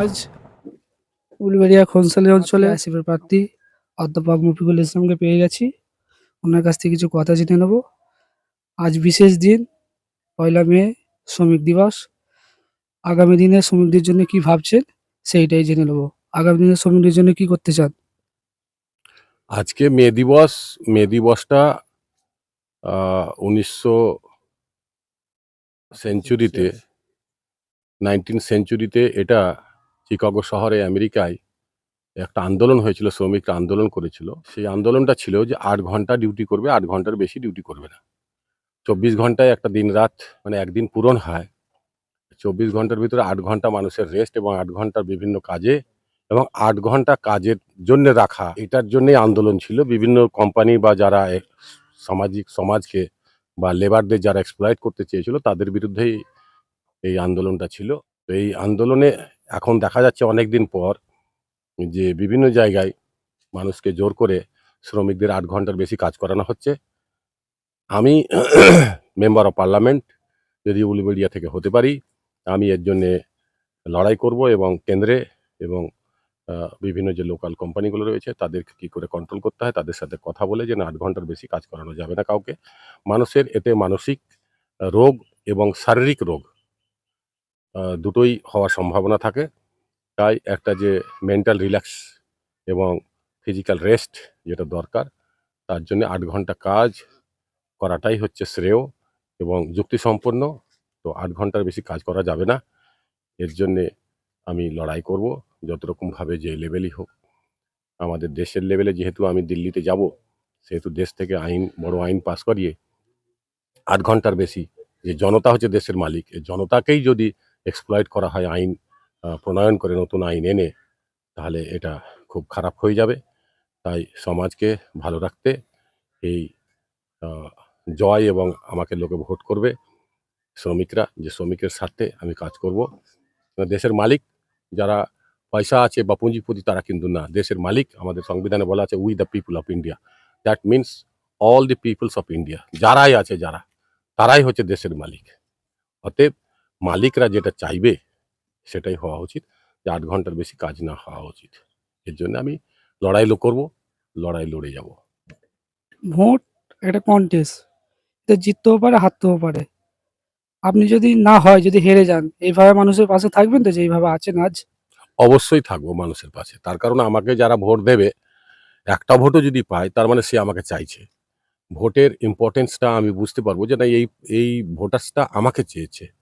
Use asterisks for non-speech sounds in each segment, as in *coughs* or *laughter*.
আজ উলবেড়িয়া খনসালি অঞ্চলে আসিফের প্রার্থী অধ্যাপক মফিকুল ইসলামকে পেয়ে গেছি। ওনার কাছ থেকে কিছু কথা জেনে নেব। আজ বিশেষ দিন, পয়লা মে, শ্রমিক দিবস। আগামী দিনে শ্রমিকদের জন্য কি ভাবছেন সেইটাই জেনে নেব। আগামী দিনে শ্রমিকদের জন্য কি করতে চান? আজকে মে দিবস, মে দিবসটা উনিশশো সেঞ্চুরিতে, নাইনটিন সেঞ্চুরিতে এটা চিকাগো শহরে আমেরিকায় একটা আন্দোলন হয়েছিল, শ্রমিকরা আন্দোলন করেছিল। সেই আন্দোলনটা ছিল যে আট ঘণ্টা ডিউটি করবে, আট ঘণ্টার বেশি ডিউটি করবে না। চব্বিশ ঘন্টায় একটা দিন রাত মানে একদিন পূরণ হয়। চব্বিশ ঘণ্টার ভিতরে আট ঘণ্টা মানুষের রেস্ট এবং আট ঘণ্টার বিভিন্ন কাজে এবং আট ঘণ্টা কাজের জন্য রাখা, এটার জন্যই আন্দোলন ছিল। বিভিন্ন কোম্পানি বা যারা সামাজিক সমাজকে বা লেবারদের যারা এক্সপ্লয়েট করতে চেয়েছিল, তাদের বিরুদ্ধেই এই আন্দোলনটা ছিল। তো এই আন্দোলনে এখন দেখা যাচ্ছে অনেক দিন পর যে বিভিন্ন জায়গায় মানুষকে জোর করে শ্রমিকদের আট ঘণ্টার বেশি কাজ করানো হচ্ছে। আমি *clears throat* মেম্বার অফ পার্লামেন্ট, যদি উলুবেড়িয়া থেকে হতে পারি, আমি এর জন্যে লড়াই করব এবং কেন্দ্রে এবং বিভিন্ন যে লোকাল কোম্পানিগুলো রয়েছে তাদেরকে কী করে কন্ট্রোল করতে হয়, তাদের সাথে কথা বলে যে না আট ঘণ্টার বেশি কাজ করানো যাবে না কাউকে। মানুষের এতে মানসিক রোগ এবং শারীরিক রোগ দুটোই হওয়ার সম্ভাবনা থাকে। তাই একটা যে মেন্টাল রিল্যাক্স এবং ফিজিক্যাল রেস্ট যেটা দরকার, তার জন্য আট ঘণ্টা কাজ করাটাই হচ্ছে শ্রেয় এবং যুক্তিসম্পন্ন। তো আট ঘণ্টার বেশি কাজ করা যাবে না। এর জন্যে আমি লড়াই করব যত রকমভাবে যে লেভেলই হোক। আমাদের দেশের লেভেলে যেহেতু আমি দিল্লিতে যাব, সেহেতু দেশ থেকে আইন, বড় আইন পাস করিয়ে আট ঘণ্টার বেশি যে জনতা হচ্ছে দেশের মালিক এই জনতাকেই যদি এক্সপ্লয়েট করা হয় আইন প্রণয়ন করে নতুন আইন এনে, তাহলে এটা খুব খারাপ হয়ে যাবে। তাই সমাজকে ভালো রাখতে এই জয় এবং আমাকে লোকে ভোট করবে, শ্রমিকরা, যে শ্রমিকের স্বার্থে আমি কাজ করব। দেশের মালিক যারা পয়সা আছে বা পুঁজিপতি, তারা কিন্তু না। দেশের মালিক, আমাদের সংবিধানে বলা আছে we the people of India that means all the peoples of India যারাই আছে যারা, তারাই হচ্ছে দেশের মালিক। অতএব মালিকরা যেটা চাইবে সেটাই হওয়া উচিত। যে আট ঘণ্টার বেশি কাজ না হওয়া উচিত। এর জন্য আমি লড়াই লো- করব লড়াই লড়ে যাব। ভোট একটা কন্টেস্ট এটা জিততেও পারে হারতেও পারে। আপনি যদি না হয় যদি হেরে যান এইভাবে মানুষের পাশে থাকবেন তো যেইভাবে আছেন আজ? অবশ্যই থাকব মানুষের পাশে। তার কারণ আমাকে যারা ভোট দেবে একটা ভোটও যদি পায় তার মানে সে আমাকে চাইছে। ভোটের ইম্পর্টেন্সটা আমি বুঝতে পারব যে না এই এই ভোটার্সটা আমাকে চেয়েছে।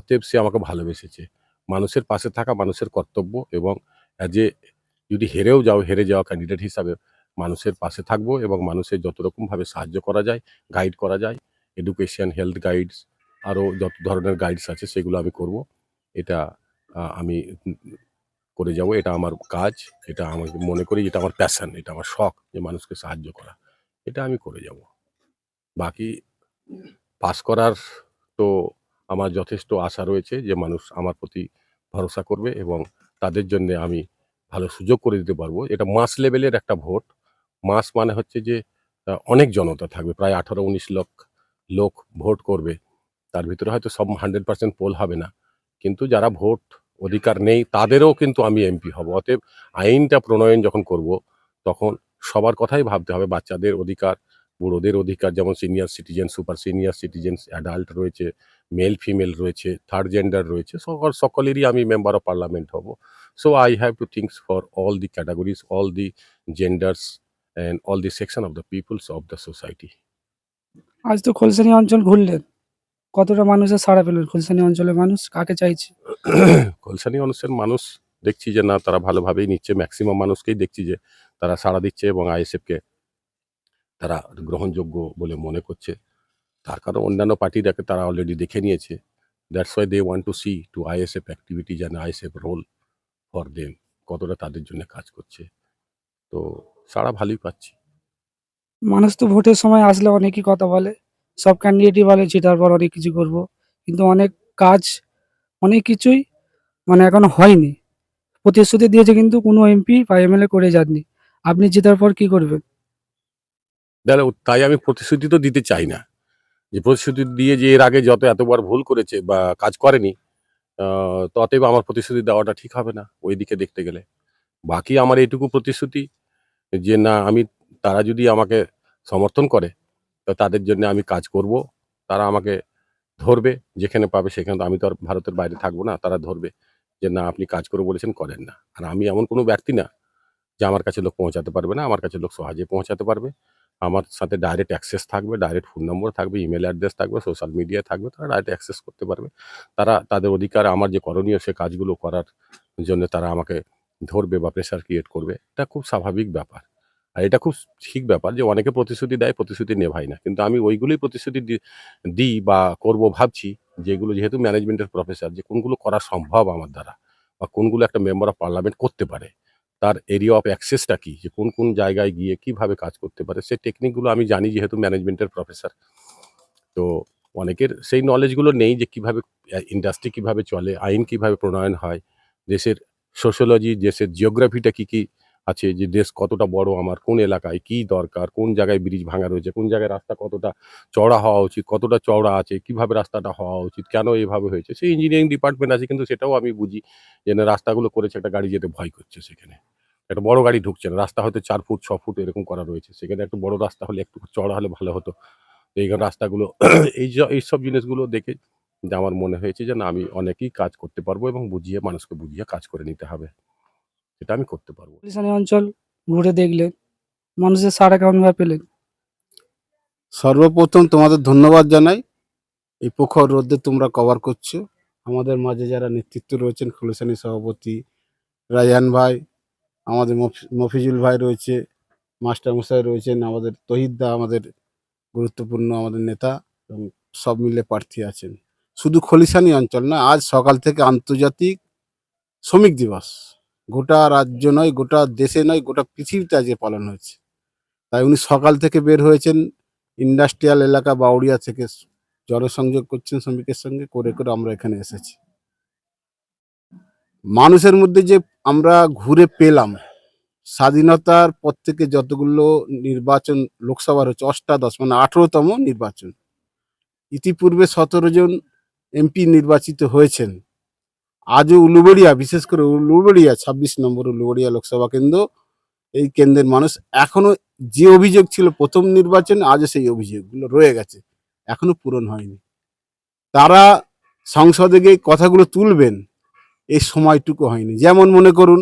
অতএব সে আমাকে ভালোবেসেছে। মানুষের পাশে থাকা মানুষের কর্তব্য এবং অ্যাজ এ যদি হেরেও যাও, হেরে যাওয়া ক্যান্ডিডেট হিসাবে মানুষের পাশে থাকব এবং মানুষের যত রকমভাবে সাহায্য করা যায় গাইড করা যায় এডুকেশন হেলথ গাইডস আরও যত ধরনের গাইডস আছে সেগুলো আমি করব। এটা আমি করে যাব। এটা আমার কাজ, এটা আমাকে মনে করি এটা আমার প্যাশন এটা আমার শখ যে মানুষকে সাহায্য করা। এটা আমি করে যাব। বাকি পাস করার তো আমার যথেষ্ট আশা রয়েছে যে মানুষ আমার প্রতি ভরসা করবে এবং তাদের জন্য আমি ভালো সুযোগ করে দিতে পারব। এটা মাস লেভেলের একটা ভোট। মাস মানে হচ্ছে যে অনেক জনতা থাকবে, প্রায় আঠারো উনিশ লক্ষ লোক ভোট করবে। তার ভিতরে হয়তো সব হান্ড্রেড পার্সেন্ট পোল হবে না। কিন্তু যারা ভোট অধিকার নেই, তাদেরও কিন্তু আমি এমপি হব। অতএব আইনটা প্রণয়ন যখন করব, তখন সবার কথাই ভাবতে হবে। বাচ্চাদের অধিকার, বুড়োদের অধিকার, যেমন senior citizen super senior citizen adult রয়েছে মেল ফিমেল রয়েছে থার্ড জেন্ডার রয়েছে সকল সকলেরই আমি মেম্বার অফ পার্লামেন্ট হব। So I have to thinks for all the categories all the genders and all the section of the peoples of the society আজ তো খোলসানি অঞ্চল ঘুরলেন কতটা মানুষের সাড়া পেলেন খোলসানি অঞ্চলের মানুষ কাকে চাইছে? *coughs* কলসানি মানুষের মানুষ দেখছি যে না তারা ভালোভাবেই নিচ্ছে ম্যাক্সিমাম মানুষকেই দেখছি যে তারা সাড়া দিচ্ছে এবং আইএসএফকে তারা গ্রহণযোগ্য বলে মনে করছে। তার কারণ অন্যান্য পার্টিটাকে তারা অলরেডি দেখে নিয়েছে। That's why they want to see to ISF activities and ISF role for them কতটা তাদের জন্য কাজ করছে। তো সারা ভালোই পাচ্ছি। মানুষ তো ভোটের সময় আসলে অনেকই কথা বলে সব ক্যান্ডিডেটই বলে জেতার পর অনেক কিছু করব। কিন্তু অনেক কাজ অনেক কিছুই মানে এখনও হয়নি। প্রতিশ্রুতি দিয়েছে কিন্তু কোনো এমপি বা এমএলএ করে যাননি। আপনি জেতার পর কি করবেন? তাহলে তাই আমি প্রতিশ্রুতি তো দিতে চাই না। যে প্রতিশ্রুতি দিয়ে যে এর আগে যত এতবার ভুল করেছে বা কাজ করেনি আহ, তো অতএব আমার প্রতিশ্রুতি দেওয়াটা ঠিক হবে না ওই দিকে দেখতে গেলে। বাকি আমার এইটুকু প্রতিশ্রুতি যে না আমি তারা যদি আমাকে সমর্থন করে তো তাদের জন্য আমি কাজ করব তারা আমাকে ধরবে যেখানে পাবে সেখানে তো আমি তো আর ভারতের বাইরে থাকব না তারা ধরবে যে না আপনি কাজ করে বলেছেন করেন না। আর আমি এমন কোনো ব্যক্তি না যে আমার কাছে লোক পৌঁছাতে পারবে না আমার কাছে লোক সহজে পৌঁছাতে পারবে। আমার সাথে ডাইরেক্ট অ্যাক্সেস থাকবে ডাইরেক্ট ফোন নম্বর থাকবে ইমেল অ্যাড্রেস থাকবে সোশ্যাল মিডিয়া থাকবে, তারা ডাইরেক্ট অ্যাক্সেস করতে পারবে। তারা, তাদের অধিকার, আমার যে করণীয় সে কাজগুলো করার জন্য তারা আমাকে ধরবে বা প্রেশার ক্রিয়েট করবে। এটা খুব স্বাভাবিক ব্যাপার। আর এটা খুব ঠিক ব্যাপার যে অনেকে প্রতিশ্রুতি দেয়, প্রতিশ্রুতি নেভায় না। কিন্তু আমি ওইগুলোই প্রতিশ্রুতি দিই বা করব ভাবছি যেগুলো যেহেতু ম্যানেজমেন্টের প্রফেসর যে কোনগুলো করা সম্ভব আমার দ্বারা বা কোনগুলো একটা মেম্বার অফ পার্লামেন্ট করতে পারে। তার এরিয়া অফ অ্যাক্সেসটা কী? যে কোন কোন জায়গায় গিয়ে কীভাবে কাজ করতে পারে? সে টেকনিকগুলো আমি জানি যেহেতু ম্যানেজমেন্টের প্রফেসর তো অনেকের সেই নলেজগুলো নেই যে কীভাবে ইন্ডাস্ট্রি কীভাবে চলে, আইন কীভাবে প্রণয়ন হয়, দেশের সোশ্যোলজি দেশের জিওগ্রাফিটা কী কি আছে যে দেশ কতটা বড় আমার, কোন এলাকায় কি দরকার, কোন জায়গায় ব্রিজ ভাঙা রয়েছে, কোন জায়গায় রাস্তা কতটা চওড়া হওয়া উচিত, কতটা চওড়া আছে, কীভাবে রাস্তাটা হওয়া উচিত, কেন এভাবে হয়েছে, সেই ইঞ্জিনিয়ারিং ডিপার্টমেন্ট আছে, কিন্তু সেটাও আমি বুঝি যে না, রাস্তাগুলো করেছে একটা গাড়ি যেতে ভয় করছে সেখানে। একটা বড় গাড়ি ঢুকছে না, রাস্তা হয়তো চার ফুট, ছ ফুট এরকম করা রয়েছে, সেখানে একটু বড় রাস্তা হলে একটু চড়া হলে ভালো হতো। এই রাস্তাগুলো *clears throat* এই এইসব জিনিসগুলো দেখে যে আমার মনে হয়েছে যে না, আমি অনেকেই কাজ করতে পারব এবং বুঝিয়ে, মানুষকে বুঝিয়ে কাজ করে নিতে হবে। সেটা আমি করতে পারব। পুলিশানি অঞ্চল ঘুরে দেখলেন মানুষের সাড়া কেমনভাবে পেলেন সর্বপ্রথম তোমাদের ধন্যবাদ জানাই। এই প্রখর রোদে তোমরা কভার করছ। আমাদের মাঝে যারা নেতৃত্ব রয়েছেন খুলসানি সভাপতি রায়ান ভাই আমাদের মফিজুল ভাই রয়েছে মাস্টার মশাই রয়েছেন আমাদের তহিদদা আমাদের গুরুত্বপূর্ণ আমাদের নেতা এবং সব মিলে প্রার্থী আছেন। শুধু খলিশানি অঞ্চল না আজ সকাল থেকে আন্তর্জাতিক শ্রমিক দিবস। গোটা রাজ্য নয়, গোটা দেশে নয়, গোটা পৃথিবীতে আজকে পালন হয়েছে। তাই উনি সকাল থেকে বের হয়েছেন, ইন্ডাস্ট্রিয়াল এলাকা বাউরিয়া থেকে জনসংযোগ করছেন শ্রমিকের সঙ্গে, করে করে আমরা এখানে এসেছি। মানুষের মধ্যে যে আমরা ঘুরে পেলাম, স্বাধীনতার পর থেকে যতগুলো নির্বাচন, লোকসভার হচ্ছে অষ্টাদশ মানে আঠেরোতম নির্বাচন। ইতিপূর্বে সতেরো জন এমপি নির্বাচিত হয়েছেন। আজও উলুবেড়িয়া, বিশেষ করে উলুবেড়িয়া, ছাব্বিশ নম্বর উলুবেড়িয়া লোকসভা কেন্দ্র, এই কেন্দ্রের মানুষ এখনও যে অভিযোগ ছিল প্রথম নির্বাচনে, আজও সেই অভিযোগগুলো রয়ে গেছে, এখনও পূরণ হয়নি। তারা সংসদে গিয়ে কথাগুলো তুলবেন, এই সময়টুকু হয়নি। যেমন মনে করুন,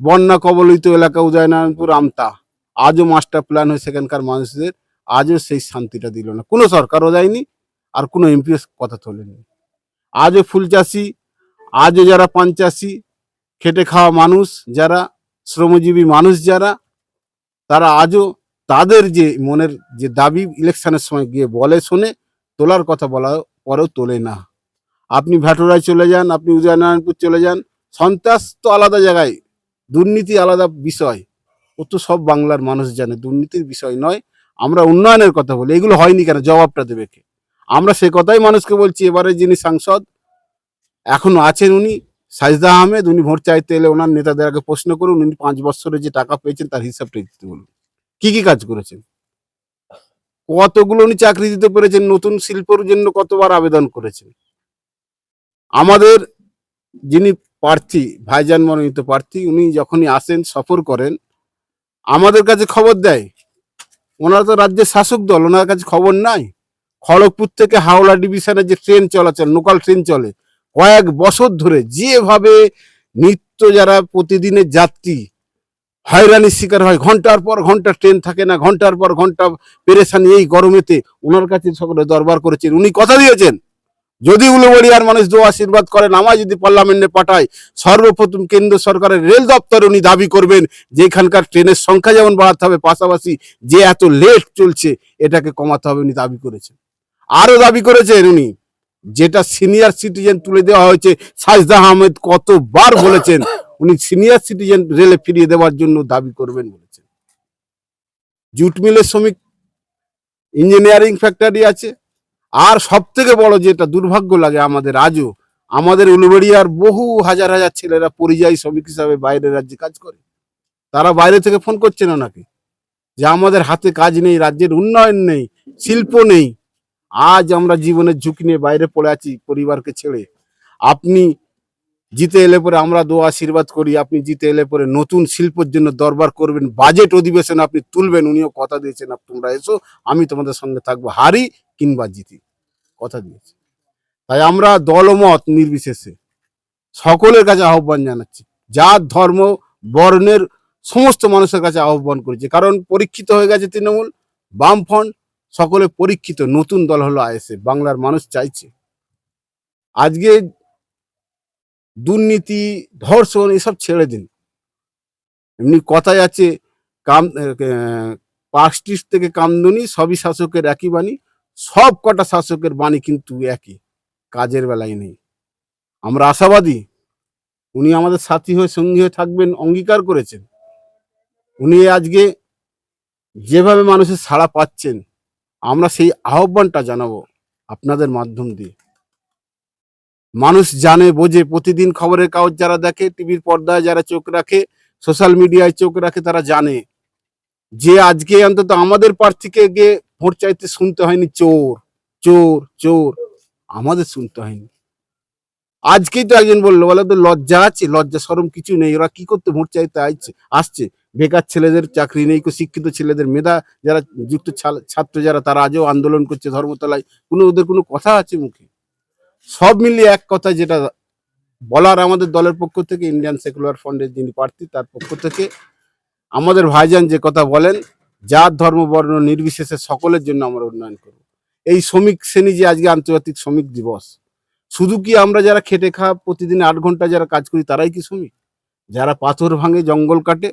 বন্যা কবলিত এলাকা উদয়নারায়ণপুর, আমতা, আজও মাস্টার প্ল্যান হয়ে সেখানকার মানুষদের আজও সেই শান্তিটা দিল না। কোনো সরকারও যায়নি, আর কোনো এমপিও কথা তোলেনি আজও ফুল চাষি আজও যারা পান চাষি খেটে খাওয়া মানুষ যারা, শ্রমজীবী মানুষ যারা, তারা আজও তাদের যে মনের যে দাবি ইলেকশনের সময় গিয়ে বলে শোনে, তোলার কথা বলা পরেও তোলে না। আপনি ভ্যাটোরায় চলে যান, আপনি উদয়নারায়ণপুর চলে যান, সন্ত্রাস তো আলাদা জায়গায়, দুর্নীতি আলাদা বিষয়। ও তো সব বাংলার মানুষ জানে, দুর্নীতির বিষয় নয়। আমরা উন্নয়নের কথা বলি, এগুলো হয়নি কেন? জবাবটা দেবে কে? আমরা সে কথাই মানুষকে বলছি এবারে যিনি সাংসদ এখনও আছেন উনি। সাজদা আহমেদ, উনি ভোট চাইতে এলে ওনার নেতাদের আগে প্রশ্ন করুন, উনি পাঁচ বছরে যে টাকা পেয়েছেন তার হিসাবটা দিতে বলুন। কি কি কাজ করেছেন? কতগুলো উনি চাকরি দিতে পেরেছেন, নতুন শিল্পর জন্য কতবার আবেদন করেছেন? আমাদের যিনি প্রার্থী, ভাইজান মনোনীত প্রার্থী, উনি যখনই আসেন, সফর করেন, আমাদের কাছে খবর দেয়। ওনারা তো রাজ্যের শাসক দল, ওনার কাছে খবর নাই। খড়গপুর থেকে হাওড়া ডিভিশনের যে ট্রেন চলাচল, লোকাল ট্রেন চলে কয়েক বছর ধরে যেভাবে নিত্য যারা প্রতিদিনের যাত্রী হয়রানির শিকার হয়, ঘণ্টার পর ঘণ্টা ট্রেন থাকে না, ঘণ্টার পর ঘণ্টা পেরেশানি এই গরমেতে ওনার কাছে সকলে দরবার করেছেন। উনি কথা দিয়েছেন, যদি উলুবড়িয়ার মানুষ দো আশীর্বাদ করেন আমায় যদি পার্লামেন্টে পাঠায়, সর্বপ্রথম কেন্দ্র সরকারের রেল দপ্তর উনি দাবি করবেন যে এখানকার ট্রেনের সংখ্যা যেমন বাড়াতে হবে, পাশাপাশি যে এত লেট চলছে, এটাকে কমাতে হবে উনি দাবি করেছেন। আরও দাবি করেছেন উনি যেটা সিনিয়র সিটিজেন তুলে দেওয়া হয়েছে সাজদা আহমেদ কতবার বলেছেন, উনি সিনিয়র সিটিজেন রেলে ফিরিয়ে দেওয়ার জন্য দাবি করবেন বলেছেন। জুট মিলের শ্রমিক ইঞ্জিনিয়ারিং ফ্যাক্টরি আছে। আর সব থেকে বড় যেটা দুর্ভাগ্য লাগে আমাদের আজও, আমাদের উলুবেড়িয়ার বহু হাজার হাজার ছেলেরা পরিযায়ী শ্রমিক হিসাবে বাইরের রাজ্যে কাজ করে। তারা বাইরে থেকে ফোন করছেন ওনাকে যে আমাদের হাতে কাজ নেই, রাজ্যের উন্নয়ন নেই, শিল্প নেই আজ আমরা জীবনের ঝুঁকি নিয়ে বাইরে পড়ে আছি পরিবারকে ছেড়ে। আপনি জিতে এলে পরে আমরা দোয়া, আশীর্বাদ করি। আপনি জিতে এলে পরে নতুন শিল্পের জন্য দরবার করবেন, বাজেট অধিবেশন আপনি তুলবেন, উনিও কথা দিয়েছেন তোমরা এসো, আমি তোমাদের সঙ্গে থাকব, হারি কিংবা জিতি, কথা দিয়েছে। তাই আমরা দলমত নির্বিশেষে সকলের কাছে আহ্বান জানাচ্ছি জাত ধর্ম, বর্ণের সমস্ত মানুষের কাছে আহ্বান করেছি। কারণ পরীক্ষিত হয়ে গেছে তৃণমূল, বামফ্রন্ট সকলে পরীক্ষিত, নতুন দল হলো আইএসএফ, বাংলার মানুষ চাইছে। আজকে দুর্নীতি, ধর্ষণ, এসব ছেড়ে দিন। এমনি কথায় আছে, কাম পাঁচটিস থেকে কামদুনি, সবই শাসকের একই বাণী, সব কটা শাসকের বাণী কিন্তু একই, কাজের বেলায় নেই। আমরা আশাবাদী, উনি আমাদের সাথী হয়ে, সঙ্গী হয়ে থাকবেন, অঙ্গীকার করেছেন। উনি আজকে যেভাবে মানুষের সাড়া পাচ্ছেন আমরা সেই আহ্বানটা জানাব আপনাদের মাধ্যম দিয়ে। মানুষ জানে, বোঝে, প্রতিদিন খবরের কাগজ যারা দেখে, টিভির পর্দায় যারা চোখ রাখে, সোশ্যাল মিডিয়ায় চোখ রাখে, তারা জানে যে আজকে অন্তত আমাদের প্রার্থীকে গিয়ে ভোট চাইতে শুনতে হয়নি চোর চোর চোর, আমাদের শুনতে হয়নি। আজকেই তো একজন বলল, বলে তো লজ্জা আছে, লজ্জা সরম কিছু নেই, ওরা কি করতে ভোট চাইতে আসছে আসছে। বেকার ছেলেদের চাকরি নেই শিক্ষিত ছেলেদের মেধা যারা যুক্ত ছাত্র যারা, তারা আজও আন্দোলন করছে ধর্মতলায়। কোনো ওদের কোনো কথা আছে মুখে? সব মিলিয়ে এক কথা যেটা বলার আমাদের দলের পক্ষ থেকে ইন্ডিয়ান সেকুলার ফ্রন্টের যিনি প্রার্থী, তার পক্ষ থেকে, আমাদের ভাইজান যে কথা বলেন, জাত, ধর্ম, বর্ণ নির্বিশেষে সকলের জন্য আমরা উন্নয়ন করব। এই শ্রমিক শ্রেণি যে আজকে আন্তর্জাতিক শ্রমিক দিবস শুধু কি আমরা যারা খেটে খা প্রতিদিন আট ঘণ্টা যারা কাজ করি, তারাই কি শ্রমিক? যারা পাথর ভাঙে, জঙ্গল কাটে